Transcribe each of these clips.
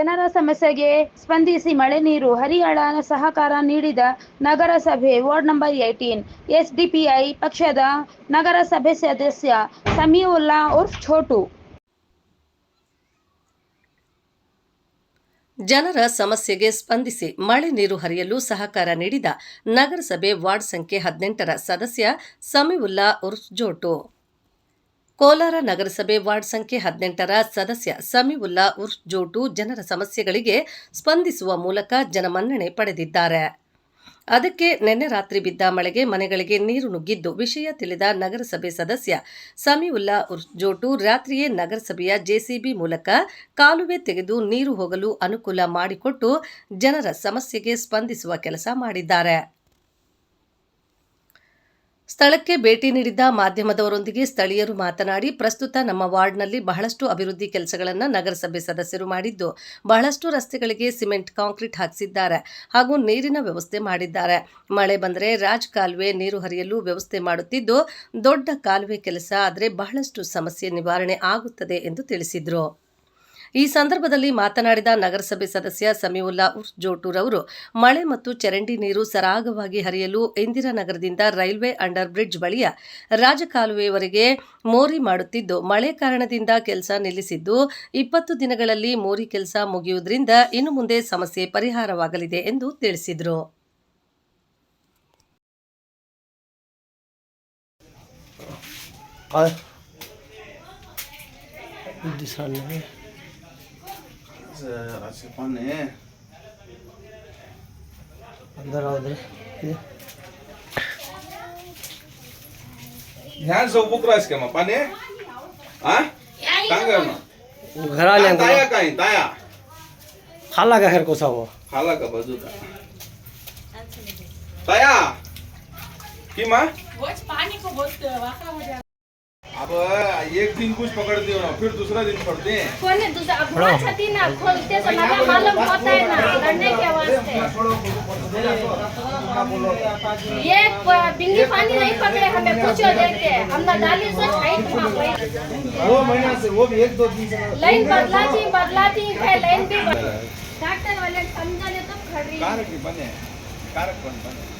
ಜನರ ಸಮಸ್ಯೆಗೆ ಸ್ಪಂದಿಸಿ ಮಳೆ ನೀರು ಹರಿಯಾಳ ಸಹಕಾರ ನೀಡಿದ ನಗರಸಭೆ ವಾರ್ಡ್ ನಂಬರ್ ಏಯ್ಟೀನ್. ಎಸ್ಡಿಪಿಐ ಪಕ್ಷದ ನಗರಸಭೆ ಸದಸ್ಯ ಸಮೀವುಲ್ಲಾ ಉರ್ಫ್ ಛೋಟು. ಜನರ ಸಮಸ್ಯೆಗೆ ಸ್ಪಂದಿಸಿ ಮಳೆ ನೀರು ಹರಿಯಲು ಸಹಕಾರ ನೀಡಿದ ನಗರಸಭೆ ವಾರ್ಡ್ ಸಂಖ್ಯೆ ಹದಿನೆಂಟರ ಸದಸ್ಯ ಸಮೀವುಲ್ಲಾ ಉರ್ಫ್ ಜೋಟು ಕೋಲಾರ ನಗರಸಭೆ ವಾರ್ಡ್ ಸಂಖ್ಯೆ ಹದಿನೆಂಟರ ಸದಸ್ಯ ಸಮೀವುಲ್ಲಾ ಉರ್ಫ್ ಜೋಟು ಜನರ ಸಮಸ್ಯೆಗಳಿಗೆ ಸ್ಪಂದಿಸುವ ಮೂಲಕ ಜನಮನ್ನಣೆ ಪಡೆದಿದ್ದಾರೆ. ಅದಕ್ಕೆ ನಿನ್ನೆ ರಾತ್ರಿ ಬಿದ್ದ ಮಳೆಗೆ ಮನೆಗಳಿಗೆ ನೀರು ನುಗ್ಗಿದ್ದು ವಿಷಯ ತಿಳಿದ ನಗರಸಭೆ ಸದಸ್ಯ ಸಮೀವುಲ್ಲಾ ಜೋಟು ರಾತ್ರಿಯೇ ನಗರಸಭೆಯ ಜೆಸಿಬಿ ಮೂಲಕ ಕಾಲುವೆ ತೆಗೆದು ನೀರು ಹೋಗಲು ಅನುಕೂಲ ಮಾಡಿಕೊಟ್ಟು ಜನರ ಸಮಸ್ಯೆಗೆ ಸ್ಪಂದಿಸುವ ಕೆಲಸ ಮಾಡಿದ್ದಾರೆ. ಸ್ಥಳಕ್ಕೆ ಭೇಟಿ ನೀಡಿದ್ದ ಮಾಧ್ಯಮದವರೊಂದಿಗೆ ಸ್ಥಳೀಯರು ಮಾತನಾಡಿ, ಪ್ರಸ್ತುತ ನಮ್ಮ ವಾರ್ಡ್ನಲ್ಲಿ ಬಹಳಷ್ಟು ಅಭಿವೃದ್ಧಿ ಕೆಲಸಗಳನ್ನು ನಗರಸಭೆ ಸದಸ್ಯರು ಮಾಡಿದ್ದು, ಬಹಳಷ್ಟು ರಸ್ತೆಗಳಿಗೆ ಸಿಮೆಂಟ್, ಕಾಂಕ್ರೀಟ್ ಹಾಕಿಸಿದ್ದಾರೆ ಹಾಗೂ ನೀರಿನ ವ್ಯವಸ್ಥೆ ಮಾಡಿದ್ದಾರೆ. ಮಳೆ ಬಂದರೆ ರಾಜ್ ಕಾಲುವೆ ನೀರು ಹರಿಯಲು ವ್ಯವಸ್ಥೆ ಮಾಡುತ್ತಿದ್ದು, ದೊಡ್ಡ ಕಾಲುವೆ ಕೆಲಸ ಆದರೆ ಬಹಳಷ್ಟು ಸಮಸ್ಯೆ ನಿವಾರಣೆ ಆಗುತ್ತದೆ ಎಂದು ತಿಳಿಸಿದರು. ಈ ಸಂದರ್ಭದಲ್ಲಿ ಮಾತನಾಡಿದ ನಗರಸಭೆ ಸದಸ್ಯ ಸಮೀವುಲ್ಲಾ ಉರ್ಫ್ ಜೋಟೂರವರು ಮಳೆ ಮತ್ತು ಚರಂಡಿ ನೀರು ಸರಾಗವಾಗಿ ಹರಿಯಲು ಇಂದಿರಾನಗರದಿಂದ ರೈಲ್ವೆ ಅಂಡರ್ ಬ್ರಿಡ್ಜ್ ಬಳಿಯ ರಾಜಕಾಲುವೆಯವರೆಗೆ ಮೋರಿ ಮಾಡುತ್ತಿದ್ದು ಮಳೆ ಕಾರಣದಿಂದ ಕೆಲಸ ನಿಲ್ಲಿಸಿದ್ದು ಇಪ್ಪತ್ತು ದಿನಗಳಲ್ಲಿ ಮೋರಿ ಕೆಲಸ ಮುಗಿಯುವುದರಿಂದ ಇನ್ನು ಮುಂದೆ ಸಮಸ್ಯೆ ಪರಿಹಾರವಾಗಲಿದೆ ಎಂದು ತಿಳಿಸಿದರು और दिशा नहीं ರಾಜಕಪಾನೆ अंदर आओ दे ध्यान से उभुक रास के मग पाने हा? सांग घर ताया आल्या काय ताया खाल्ला का खैर कोसावं खाला का बाजूला ताया की मा? बोझ पानी को बहुत वाका हो जाए अब एक दिन कुछ पकड़ते हो ना फिर दूसरा दिन छोड़ते हैं। खोलने दूसरा अब हुआ छती ना खोलते तो लगा मालूम होता है ना लड़ने के वास्ते। ये बिंगी पानी नहीं पकड़े हमें पूछो देख के हमने डाली सोच पे वो महीना से वो भी एक दो दिन लाइन बदलाती बदलाती है लाइन भी डॉक्टर वाले समझा ले तो खड़ी। कारक ही बने कारक बने।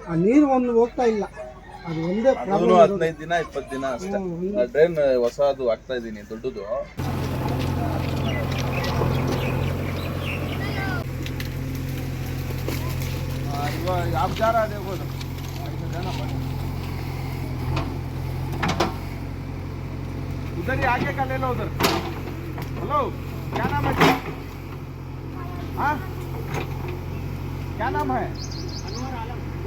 ಆ ನೀರು ಒಂದು ಹೋಗ್ತಾ ಇಲ್ಲ. ಅದು ಒಂದೇ ಹದಿನೈದು ಹದಿನೈದು ದಿನ ಇಪ್ಪತ್ತು ದಿನ ಅಷ್ಟೇ. ಡ್ರೈನ್ ಹೊಸದು ಹಾಕ್ತಾ ಇದ್ದೀನಿ ದೊಡ್ಡದು. ಯಾವ ಜಾರ ಅದೇ ಹೋಗೋದು? ಆಗ್ಬೇಕಲ್ಲ ಜನ ಬನ್ನಿ. ಹಲೋ ಧ್ಯಾನ ಮಾಡಿ है। क्या नाम है? अनवर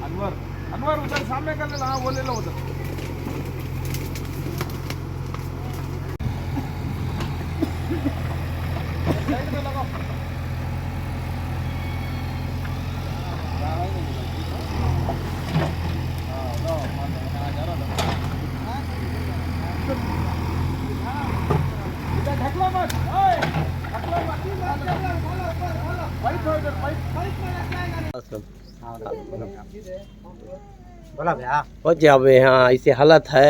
अनवर। अनवर उधर सामने कर ले लो। हाँ वो ले लो उधर। साइड में लगाओ। हो जी अब यहाँ ऐसी हालत है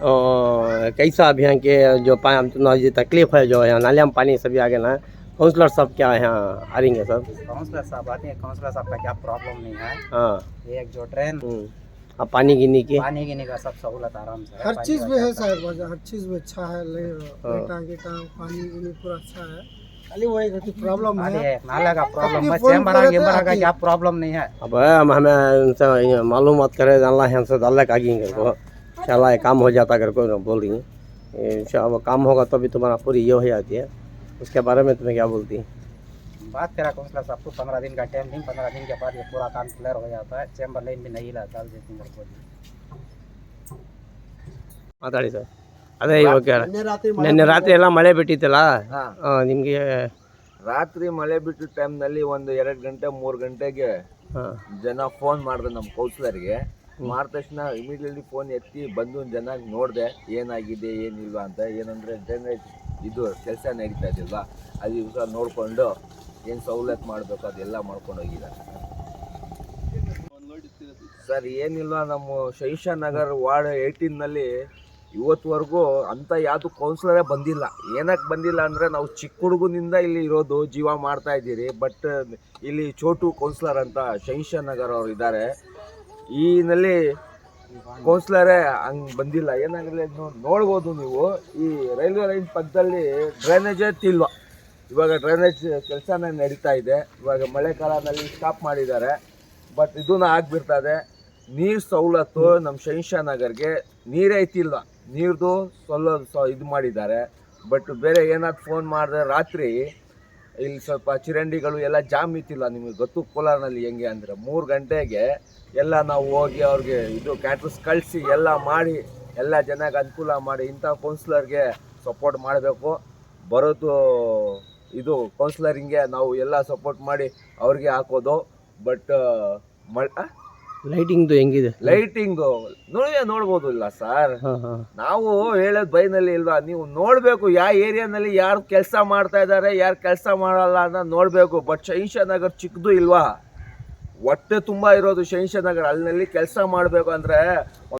कैसा अभी यहाँ के जो पानी तकलीफ़ है जो यहाँ नालिया में पानी सभी आ गए ना काउंसलर सब क्या यहाँ आ रहेंगे सब काउंसलर साहब आते हैं काउंसलर साहब का क्या प्रॉब्लम नहीं है हाँ ये एक जो ट्रेन। अब पानी गिनी की पानी गिनी का सब सहूलत आराम से हर चीज़ में है साहब हर चीज़ में अच्छा है हाँ। पानी गिनी पूरा अच्छा है प्रॉब्लम है। क्या प्रॉब्लम नहीं है। अब हमें इनसे मालूम करे करें अल्लाह हमसे अल्लाह का आगे को। इंशाल्लाह काम हो जाता अगर को बोल रही है काम होगा तभी तुम्हारा पूरी ये हो जाती है। उसके बारे में तुम्हें क्या बोलती है? बात करा कौंसलर साहब को पंद्रह दिन का टाइम नहीं पंद्रह दिन के बाद ये पूरा काम क्लियर हो जाता है। चैम्बर लाइन भी नहीं रहता जैसे माता सर। ಅದೇ ಇವಾಗ ನಿನ್ನೆ ರಾತ್ರಿ ಎಲ್ಲ ಮಳೆ ಬಿಟ್ಟಿತ್ತಲ್ಲ? ನಿಮಗೆ ರಾತ್ರಿ ಮಳೆ ಬಿಟ್ಟ ಟೈಮ್ನಲ್ಲಿ ಒಂದು ಎರಡು ಗಂಟೆ ಮೂರು ಗಂಟೆಗೆ ಹಾ, ಜನ ಫೋನ್ ಮಾಡಿದೆ ನಮ್ಮ ಕೌನ್ಸಿಲರ್ಗೆ ಮಾಡಿದ ತಕ್ಷಣ ಇಮಿಡಿಯೇಟ್ಲಿ ಫೋನ್ ಎತ್ತಿ ಬಂದು ಜನ ನೋಡಿದೆ ಏನಾಗಿದೆ ಏನಿಲ್ವಾ ಅಂತ. ಏನಂದರೆ ಡ್ರೈನೇಜ್ ಇದು ಕೆಲಸ ನಡೀತಾ ಇದ್ದಿಲ್ವಾ ಅದು ಇವಾಗ ನೋಡಿಕೊಂಡು ಏನು ಸವಲತ್ತು ಮಾಡಬೇಕು ಅದೆಲ್ಲ ಮಾಡ್ಕೊಂಡು ಹೋಗಿದ್ದಾರೆ. ಸರ್ ಏನಿಲ್ಲ ನಮ್ಮ ಶೈಷಾ ನಗರ್ ವಾರ್ಡ್ ಏಯ್ಟೀನ್ನಲ್ಲಿ ಇವತ್ತುವರೆಗೂ ಅಂಥ ಯಾವುದು ಕೌನ್ಸಿಲರೇ ಬಂದಿಲ್ಲ. ಏನಕ್ಕೆ ಬಂದಿಲ್ಲ ಅಂದರೆ ನಾವು ಚಿಕ್ಕ ಹುಡುಗನಿಂದ ಇಲ್ಲಿ ಇರೋದು, ಜೀವ ಮಾಡ್ತಾ ಇದ್ದೀರಿ. ಬಟ್ ಇಲ್ಲಿ ಚೋಟು ಕೌನ್ಸಿಲರ್ ಅಂತ ಶೈಶನ್ ನಗರ್ ಅವರು ಇದ್ದಾರೆ. ಈನಲ್ಲಿ ಕೌನ್ಸಿಲರೇ ಹಂಗೆ ಬಂದಿಲ್ಲ. ಏನಾಗಲಿ ನೋಡ್ಬೋದು ನೀವು. ಈ ರೈಲ್ವೆ ಲೈನ್ ಪಕ್ಕದಲ್ಲಿ ಡ್ರೈನೇಜೇ ತಿಲ್ವ. ಇವಾಗ ಡ್ರೈನೇಜ್ ಕೆಲಸನೇ ನಡೀತಾ ಇದೆ. ಇವಾಗ ಮಳೆಗಾಲದಲ್ಲಿ ಸ್ಟಾಪ್ ಮಾಡಿದ್ದಾರೆ. ಬಟ್ ಇದನ್ನ ಆಗ್ಬಿಡ್ತದೆ ನೀರು ಸವಲತ್ತು ನಮ್ಮ ಶೈಷಾ ನಗರ್ಗೆ ನೀರೇ ಐತಿಲ್ಲ ನೀರ್ದು ಸೊಲ್ಲೋದು ಸೊ ಇದು ಮಾಡಿದ್ದಾರೆ. ಬಟ್ ಬೇರೆ ಏನಾದ್ರು ಫೋನ್ ಮಾಡಿದ್ರೆ ರಾತ್ರಿ, ಇಲ್ಲಿ ಸ್ವಲ್ಪ ಚಿರಂಡಿಗಳು ಎಲ್ಲ ಜಾಮ್ ಇತ್ತಿಲ್ಲ ನಿಮಗೆ ಗೊತ್ತು ಕೋಲಾರ್ನಲ್ಲಿ ಹೆಂಗೆ ಅಂದರೆ ಮೂರು ಗಂಟೆಗೆ ಎಲ್ಲ ನಾವು ಹೋಗಿ ಅವ್ರಿಗೆ ಇದು ಕ್ಯಾಟ್ರಸ್ ಕಳಿಸಿ ಎಲ್ಲ ಮಾಡಿ ಎಲ್ಲ ಜನಕ್ಕೆ ಅನುಕೂಲ ಮಾಡಿ ಇಂಥ ಕೌನ್ಸಿಲರ್ಗೆ ಸಪೋರ್ಟ್ ಮಾಡಬೇಕು. ಬರೋದು ಇದು ಕೌನ್ಸಿಲರಿಂಗೆ ನಾವು ಎಲ್ಲ ಸಪೋರ್ಟ್ ಮಾಡಿ ಅವ್ರಿಗೆ ಹಾಕೋದು. ಬಟ್ ಮಳ್ ಲೈಟಿಂಗ್ದು ಹೆಂಗಿದೆ? ಲೈಟಿಂಗು ನೋಡೇ ನೋಡ್ಬೋದು ಇಲ್ಲ ಸರ್. ನಾವು ಹೇಳೋದು ಬೈನಲ್ಲಿ ಇಲ್ವಾ? ನೀವು ನೋಡಬೇಕು ಯಾವ ಏರಿಯಾನಲ್ಲಿ ಯಾರು ಕೆಲಸ ಮಾಡ್ತಾ ಇದ್ದಾರೆ ಯಾರು ಕೆಲಸ ಮಾಡಲ್ಲ ಅಂತ ನೋಡಬೇಕು. ಬಟ್ ಶೈಂಶನಗರ್ ಚಿಕ್ಕದು ಇಲ್ವಾ? ಹೊಟ್ಟೆ ತುಂಬ ಇರೋದು ಶೈಂಶನಗರ್ ಅಲ್ಲಿನಲ್ಲಿ ಕೆಲಸ ಮಾಡಬೇಕು ಅಂದರೆ